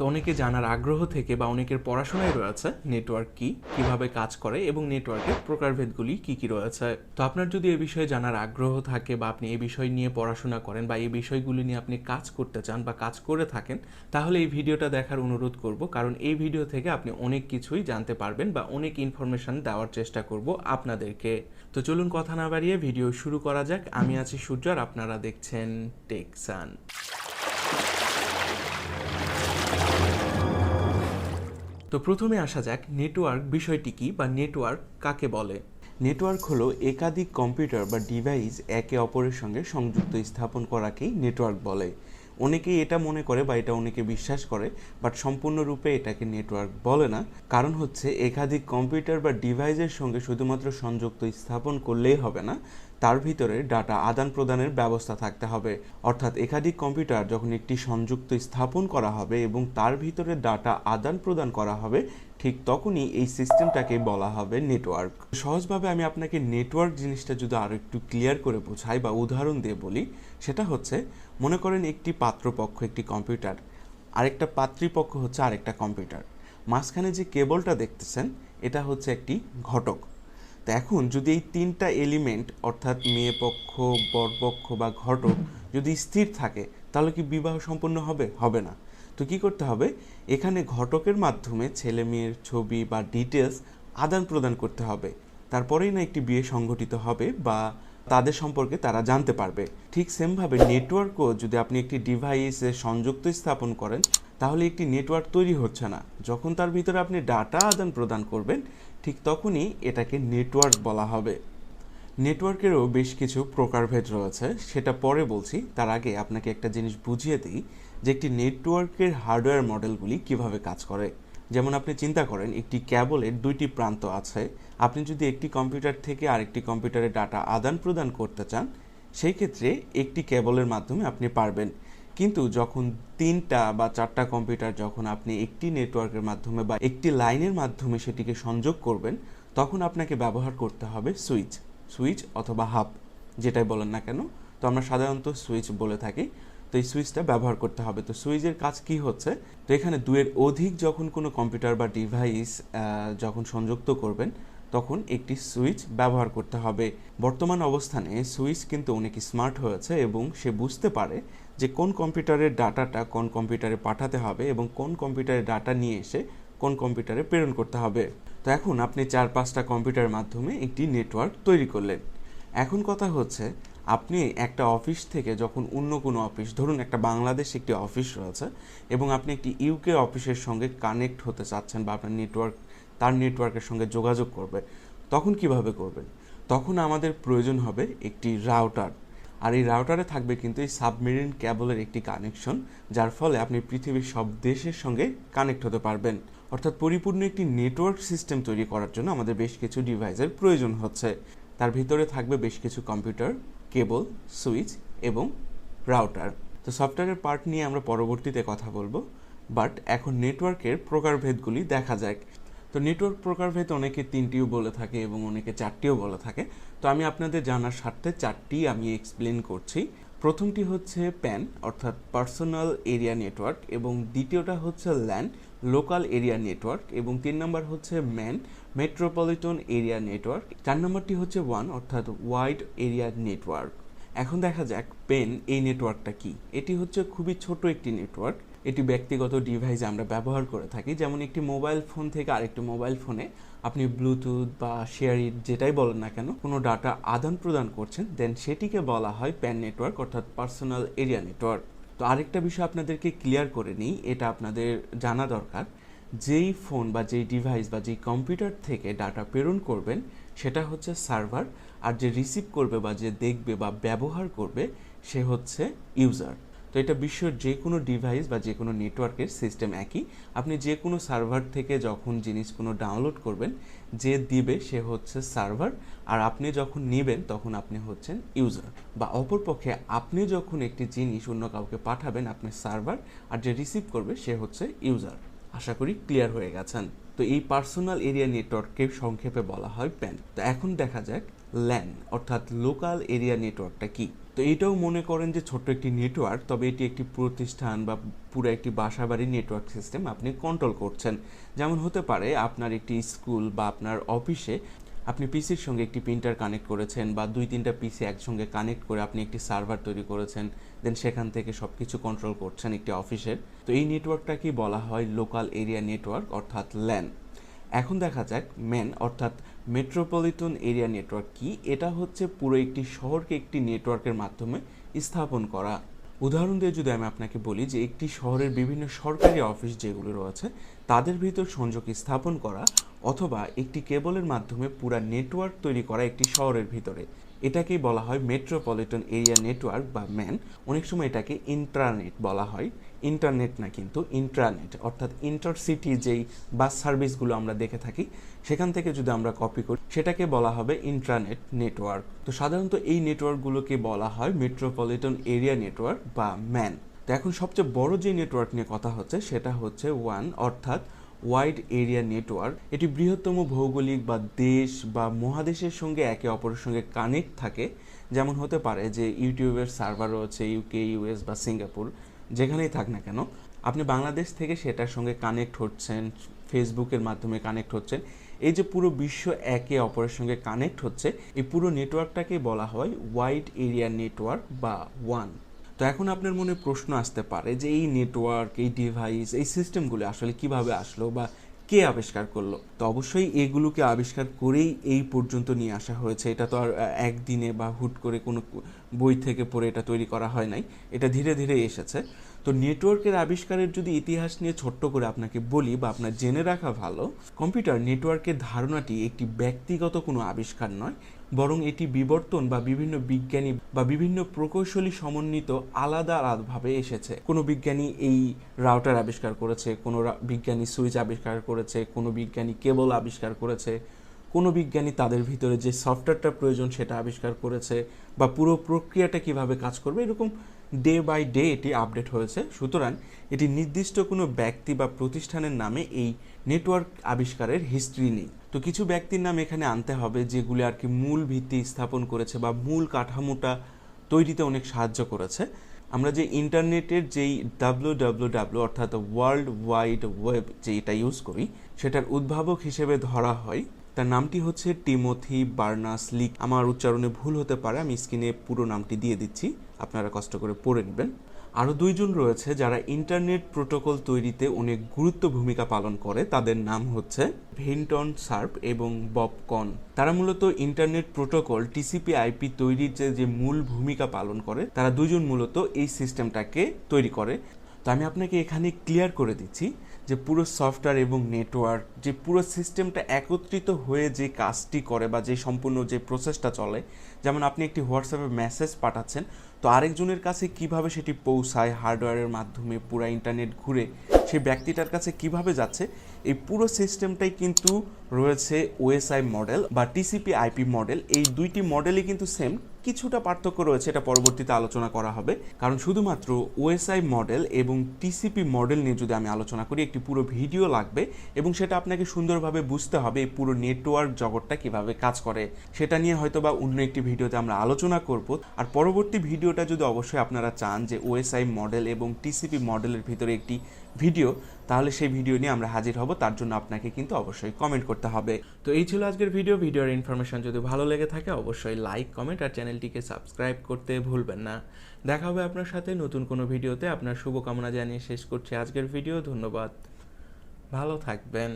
তো অনেকে জানার আগ্রহ থেকে বা অনেকের পড়াশোনায় রয়েছে নেটওয়ার্ক কি, কীভাবে কাজ করে এবং নেটওয়ার্কের প্রকারভেদগুলি কি কি রয়েছে। তো আপনার যদি এ বিষয়ে জানার আগ্রহ থাকে বা আপনি এ বিষয় নিয়ে পড়াশোনা করেন বা এই বিষয়গুলি নিয়ে আপনি কাজ করতে চান বা কাজ করে থাকেন, তাহলে এই ভিডিওটা দেখার অনুরোধ করব। কারণ এই ভিডিও থেকে আপনি অনেক কিছুই জানতে পারবেন বা অনেক ইনফরমেশন দেওয়ার চেষ্টা করব আপনাদেরকে। তো চলুন কথা না বাড়িয়ে ভিডিও শুরু করা যাক। আমি আছি সূর্য আর আপনারা দেখছেন টেকসান তো প্রথমে আসা যাক নেটওয়ার্ক বিষয়টি কি বা নেটওয়ার্ক কাকে বলে? নেটওয়ার্ক হলো একাধিক কম্পিউটার বা ডিভাইস একে অপরের সঙ্গে সংযুক্ত স্থাপন করাকেই নেটওয়ার্ক বলে। অনেকেই এটা মনে করে বা এটা অনেকে বিশ্বাস করে বাট সম্পূর্ণরূপে এটাকে নেটওয়ার্ক বলে না। কারণ হচ্ছে, একাধিক কম্পিউটার বা ডিভাইসের সঙ্গে শুধুমাত্র সংযুক্ত স্থাপন করলেই হবে না, তার ভিতরে ডাটা আদান প্রদানের ব্যবস্থা থাকতে হবে। অর্থাৎ একাধিক কম্পিউটার যখন একটি সংযুক্ত স্থাপন করা হবে এবং তার ভিতরে ডাটা আদান প্রদান করা হবে ঠিক তখনই এই সিস্টেমটাকে বলা হবে নেটওয়ার্ক। সহজভাবে আমি আপনাকে নেটওয়ার্ক জিনিসটা যদি আরও একটু ক্লিয়ার করে বোঝাই বা উদাহরণ দিয়ে বলি, সেটা হচ্ছে মনে করেন একটি পাত্রপক্ষ, একটি কম্পিউটার, আরেকটা পাত্রীপক্ষ হচ্ছে আরেকটা কম্পিউটার। মাঝখানে যে কেবলটা দেখতেছেন, এটা হচ্ছে একটি ঘটক। তো এখন যদি এই তিনটা এলিমেন্ট অর্থাৎ মেয়ে পক্ষ বরপক্ষ বা ঘটক যদি স্থির থাকে, তাহলে কি বিবাহ সম্পন্ন হবে? হবে না। তো কি করতে হবে? এখানে ঘটকের মাধ্যমে ছেলে মেয়ের ছবি বা ডিটেলস আদান প্রদান করতে হবে। তারপরেই না একটি বিয়ে সংগঠিত হবে বা তাদের সম্পর্কে তারা জানতে পারবে। ঠিক সেমভাবে নেটওয়ার্কও যদি আপনি একটি ডিভাইসে সংযুক্ত স্থাপন করেন, তাহলে একটি নেটওয়ার্ক তৈরি হচ্ছে না। যখন তার ভিতরে আপনি ডাটা আদান প্রদান করবেন, ঠিক তখনই এটাকে নেটওয়ার্ক বলা হবে। নেটওয়ার্কেরও বেশ কিছু প্রকারভেদ রয়েছে, সেটা পরে বলছি। তার আগে আপনাকে একটা জিনিস বুঝিয়ে দিই। যে একটি নেটওয়ার্কের হার্ডওয়্যার মডেলগুলি কীভাবে কাজ করে। যেমন আপনি চিন্তা করেন, একটি ক্যাবলের দুইটি প্রান্ত আছে। আপনি যদি একটি কম্পিউটার থেকে আরেকটি কম্পিউটারে ডাটা আদান প্রদান করতে চান, সেই ক্ষেত্রে একটি কেবলের মাধ্যমে আপনি পারবেন। কিন্তু যখন তিনটা বা চারটা কম্পিউটার যখন আপনি একটি নেটওয়ার্কের মাধ্যমে বা একটি লাইনের মাধ্যমে সেটিকে সংযোগ করবেন, তখন আপনাকে ব্যবহার করতে হবে সুইচ সুইচ অথবা হাব যেটাই বলেন না কেন। তো আমরা সাধারণত সুইচ বলে থাকি। তো এই সুইচটা ব্যবহার করতে হবে। তো সুইচের কাজ কি হচ্ছে? তো এখানে দুয়ের অধিক যখন কোনো কম্পিউটার বা ডিভাইস যখন সংযুক্ত করবেন, তখন একটি সুইচ ব্যবহার করতে হবে। বর্তমান অবস্থানে সুইচ কিন্তু অনেক স্মার্ট হয়েছে এবং সে বুঝতে পারে যে কোন কম্পিউটারের ডাটাটা কোন কম্পিউটারে পাঠাতে হবে এবং কোন কম্পিউটারের ডাটা নিয়ে এসে কোন কম্পিউটারে প্রেরণ করতে হবে। তো এখন আপনি চার পাঁচটা কম্পিউটারের মাধ্যমে একটি নেটওয়ার্ক তৈরি করলেন। এখন কথা হচ্ছে আপনি একটা অফিস থেকে যখন অন্য কোনো অফিস, ধরুন একটা বাংলাদেশ একটি অফিস রয়েছে এবং আপনি একটি ইউকে অফিসের সঙ্গে কানেক্ট হতে চাচ্ছেন বা আপনার নেটওয়ার্ক তার নেটওয়ার্কের সঙ্গে যোগাযোগ করবে, তখন কীভাবে করবেন? তখন আমাদের প্রয়োজন হবে একটি রাউটার আর এই রাউটারে থাকবে কিন্তু এই সাবমেরিন ক্যাবলের একটি কানেকশন যার ফলে আপনি পৃথিবীর সব দেশের সঙ্গে কানেক্ট হতে পারবেন। অর্থাৎ পরিপূর্ণ একটি নেটওয়ার্ক সিস্টেম তৈরি করার জন্য আমাদের বেশ কিছু ডিভাইসের প্রয়োজন হচ্ছে। তার ভিতরে থাকবে বেশ কিছু কম্পিউটার কেবল, সুইচ এবং রাউটার। তো সফটওয়্যারের পার্ট নিয়ে আমরা পরবর্তীতে কথা বলব, বাট এখন নেটওয়ার্কের প্রকারভেদগুলি দেখা যাক। তো নেটওয়ার্ক প্রকারভেদ অনেকে তিনটিও বলে থাকে এবং অনেকে চারটিও বলে থাকে। তো আমি আপনাদের জানার স্বার্থে চারটি আমি এক্সপ্লেন করছি। প্রথমটি হচ্ছে প্যান, অর্থাৎ পার্সোনাল এরিয়া নেটওয়ার্ক, এবং দ্বিতীয়টা হচ্ছে ল্যান লোকাল এরিয়া নেটওয়ার্ক, এবং তিন নম্বর হচ্ছে ম্যান, মেট্রোপলিটন এরিয়া নেটওয়ার্ক। চার নম্বরটি হচ্ছে ওয়ান, অর্থাৎ ওয়াইড এরিয়া নেটওয়ার্ক। এখন দেখা যাক পেন এই নেটওয়ার্কটা কি? এটি হচ্ছে খুবই ছোট একটি নেটওয়ার্ক। এটি ব্যক্তিগত ডিভাইসে আমরা ব্যবহার করে থাকি। যেমন একটি মোবাইল ফোন থেকে আরেকটি মোবাইল ফোনে আপনি ব্লুটুথ বা শেয়ারিট যেটাই বলেন না কেন, কোনো ডাটা আদান প্রদান করছেন দেন সেটিকে বলা হয় প্যান নেটওয়ার্ক অর্থাৎ পার্সোনাল এরিয়া নেটওয়ার্ক তো আরেকটা বিষয় আপনাদেরকে ক্লিয়ার করে নিই, এটা আপনাদের জানা দরকার। যেই ফোন বা যেই ডিভাইস বা যেই কম্পিউটার থেকে ডাটা প্রেরণ করবেন, সেটা হচ্ছে সার্ভার আর যে রিসিভ করবে বা যে দেখবে বা ব্যবহার করবে, সে হচ্ছে ইউজার তো এটা বিশ্বের যে কোনো ডিভাইস বা যে কোনো নেটওয়ার্কের সিস্টেম একই। আপনি যে কোনো সার্ভার থেকে যখন জিনিস কোনো ডাউনলোড করবেন, যে দিবে সে হচ্ছে সার্ভার আর আপনি যখন নেবেন, তখন আপনি হচ্ছেন ইউজার বা অপরপক্ষে আপনি যখন একটি জিনিস অন্য কাউকে পাঠাবেন আপনি সার্ভার আর যে রিসিভ করবে, সে হচ্ছে ইউজার আশা করি ক্লিয়ার হয়ে গেছেন। তো এই পার্সোনাল এরিয়া নেটওয়ার্ককে সংক্ষেপে বলা হয় প্যান তো এখন দেখা যাক ল্যান অর্থাৎ লোকাল এরিয়া নেটওয়ার্কটা কি? তো এটাও মনে করেন যে ছোট্ট একটি নেটওয়ার্ক তবে এটি একটি প্রতিষ্ঠান বা পুরো একটি বাসাবাড়ি নেটওয়ার্ক সিস্টেম আপনি কন্ট্রোল করছেন। যেমন হতে পারে আপনার একটি স্কুল বা আপনার অফিসে আপনি পিসির সঙ্গে একটি প্রিন্টার কানেক্ট করেছেন বা দুই তিনটা পিসি একসঙ্গে কানেক্ট করে আপনি একটি সার্ভার তৈরি করেছেন দেন সেখান থেকে সব কিছু কন্ট্রোল করছেন একটি অফিসের তো এই নেটওয়ার্কটাকেই বলা হয় লোকাল এরিয়া নেটওয়ার্ক অর্থাৎ ল্যান এখন দেখা যাক ম্যান অর্থাৎ মেট্রোপলিটন এরিয়া নেটওয়ার্ক কি? এটা হচ্ছে পুরো একটি শহরকে একটি নেটওয়ার্কের মাধ্যমে স্থাপন করা। উদাহরণ দিয়ে যদি আমি আপনাকে বলি যে একটি শহরের বিভিন্ন সরকারি অফিস যেগুলো রয়েছে, তাদের ভিতর সংযোগ স্থাপন করা অথবা একটি কেবলের মাধ্যমে পুরা নেটওয়ার্ক তৈরি করা একটি শহরের ভিতরে। এটাকেই বলা হয় মেট্রোপলিটন এরিয়া নেটওয়ার্ক বা ম্যান অনেক সময় এটাকে ইন্ট্রানেট বলা হয়। ইন্টারনেট না কিন্তু ইন্ট্রানেট, অর্থাৎ ইন্টারসিটি যেই বাস সার্ভিসগুলো আমরা দেখে থাকি, সেখান থেকে যদি আমরা কপি করি, সেটাকে বলা হবে ইন্ট্রানেট নেটওয়ার্ক। তো সাধারণত এই নেটওয়ার্কগুলোকে বলা হয় মেট্রোপলিটন এরিয়া নেটওয়ার্ক বা ম্যান তো এখন সবচেয়ে বড় যে নেটওয়ার্ক নিয়ে কথা হচ্ছে, সেটা হচ্ছে ওয়ান, অর্থাৎ ওয়াইড এরিয়া নেটওয়ার্ক, এটি বৃহত্তম ভৌগোলিক বা দেশ বা মহাদেশের সঙ্গে একে অপরের সঙ্গে কানেক্ট থাকে। যেমন হতে পারে যে ইউটিউবের সার্ভার রয়েছে ইউকে, ইউএস বা সিঙ্গাপুর, যেখানেই থাক না কেন, আপনি বাংলাদেশ থেকে সেটার সঙ্গে কানেক্ট হচ্ছেন, ফেসবুকের মাধ্যমে কানেক্ট হচ্ছেন। এই যে পুরো বিশ্ব একে অপরের সঙ্গে কানেক্ট হচ্ছে, এই পুরো নেটওয়ার্কটাকে বলা হয় ওয়াইড এরিয়া নেটওয়ার্ক বা ওয়ান। তো এখন আপনার মনে প্রশ্ন আসতে পারে যে এই নেটওয়ার্ক এই ডিভাইস এই সিস্টেমগুলো আসলে কীভাবে আসলো বা কে আবিষ্কার করল? তো অবশ্যই এগুলোকে আবিষ্কার করেই এই পর্যন্ত নিয়ে আসা হয়েছে। এটা তো আর একদিনে বা হুট করে কোনো বই থেকে পড়ে এটা তৈরি করা হয় নাই। এটা ধীরে ধীরে এসেছে। তো নেটওয়ার্কের আবিষ্কারের যদি ইতিহাস নিয়ে ছোট্ট করে আপনাকে বলি বা আপনার জেনে রাখা ভালো, কম্পিউটার নেটওয়ার্কের ধারণাটি একটি ব্যক্তিগত কোনো আবিষ্কার নয়, বরং এটি বিবর্তন বা বিভিন্ন বিজ্ঞানী বা বিভিন্ন প্রকৌশলী সমন্বিত আলাদা আলাদাভাবে এসেছে। কোনো বিজ্ঞানী এই রাউটার আবিষ্কার করেছে, কোনো বিজ্ঞানী সুইচ আবিষ্কার করেছে, কোনো বিজ্ঞানী কেবল আবিষ্কার করেছে কোনো বিজ্ঞানী তাদের ভিতরে যে সফটওয়্যারটা প্রয়োজন সেটা আবিষ্কার করেছে বা পুরো প্রক্রিয়াটা কীভাবে কাজ করবে, এরকম ডে বাই ডে এটি আপডেট হয়েছে। সুতরাং এটি নির্দিষ্ট কোনো ব্যক্তি বা প্রতিষ্ঠানের নামে এই নেটওয়ার্ক আবিষ্কারের হিস্ট্রি নেই। তো কিছু ব্যক্তির নাম এখানে আনতে হবে যেগুলি আর কি মূল ভিত্তি স্থাপন করেছে বা মূল কাঠামোটা তৈরিতে অনেক সাহায্য করেছে। আমরা যে ইন্টারনেটের যেই ডাব্লিউ ডাব্লিউ ডাব্লিউ অর্থাৎ ওয়ার্ল্ড ওয়াইড ওয়েব যে এটা ইউজ করি, সেটার উদ্ভাবক হিসেবে ধরা হয় তার নামটি হচ্ছে টিমোথি বার্নাস লিক। আমার উচ্চারণে ভুল হতে পারে, আমি স্ক্রিনে পুরো নামটি দিয়ে দিচ্ছি, আপনারা কষ্ট করে পড়ে নেবেন। আরও দুইজন রয়েছে যারা ইন্টারনেট প্রোটোকল তৈরিতে অনেক গুরুত্ব ভূমিকা পালন করে, তাদের নাম হচ্ছে ভেন্টন সার্প এবং বব কন। তারা মূলত ইন্টারনেট প্রোটোকল, টিসিপি আইপি তৈরির যে মূল ভূমিকা পালন করে, তারা দুজন মূলত এই সিস্টেমটাকে তৈরি করে। তো আমি আপনাকে এখানে ক্লিয়ার করে দিচ্ছি যে পুরো সফটওয়্যার এবং নেটওয়ার্ক যে পুরো সিস্টেমটা একত্রিত হয়ে যে কাজটি করে বা যে সম্পূর্ণ যে প্রসেসটা চলে, যেমন আপনি একটি হোয়াটসঅ্যাপে মেসেজ পাঠাচ্ছেন, তো আরেকজনের কাছে কীভাবে সেটি পৌঁছায় হার্ডওয়্যারের মাধ্যমে পুরো ইন্টারনেট ঘুরে সেই ব্যক্তিটার কাছে কীভাবে যাচ্ছে, এই পুরো সিস্টেমটাই কিন্তু রয়েছে ওএসআই মডেল বা টিসিপি আইপি মডেল। এই দুইটি মডেলই কিন্তু সেম কিছুটা পার্থক্য রয়েছে, এটা পরবর্তীতে আলোচনা করা হবে। কারণ শুধুমাত্র ওএসআই মডেল এবং টিসিপি মডেল নিয়ে যদি আমি আলোচনা করি, একটি পুরো ভিডিও লাগবে এবং সেটা আপনাকে সুন্দরভাবে বুঝতে হবে এই পুরো নেটওয়ার্ক জগৎটা কীভাবে কাজ করে। সেটা নিয়ে হয়তো বা অন্য একটি ভিডিওতে আমরা আলোচনা করব। আর পরবর্তী ভিডিওটা যদি অবশ্যই আপনারা চান যে ওএসআই মডেল এবং টিসিপি মডেলের ভিতরে একটি ভিডিও, তাহলে সেই ভিডিও নিয়ে আমরা হাজির হব। তার জন্য আপনাকে কিন্তু অবশ্যই কমেন্ট করতে হবে। তো এই ছিল আজকের ভিডিও ভিডিওর ইনফরমেশন যদি ভালো লেগে থাকে, অবশ্যই লাইক কমেন্ট আর চ্যানেলটিকে সাবস্ক্রাইব করতে ভুলবেন না। দেখা হবে আপনার সাথে নতুন কোনো ভিডিওতে আপনার শুভকামনা জানিয়ে শেষ করছি আজকের ভিডিও ধন্যবাদ। ভালো থাকবেন।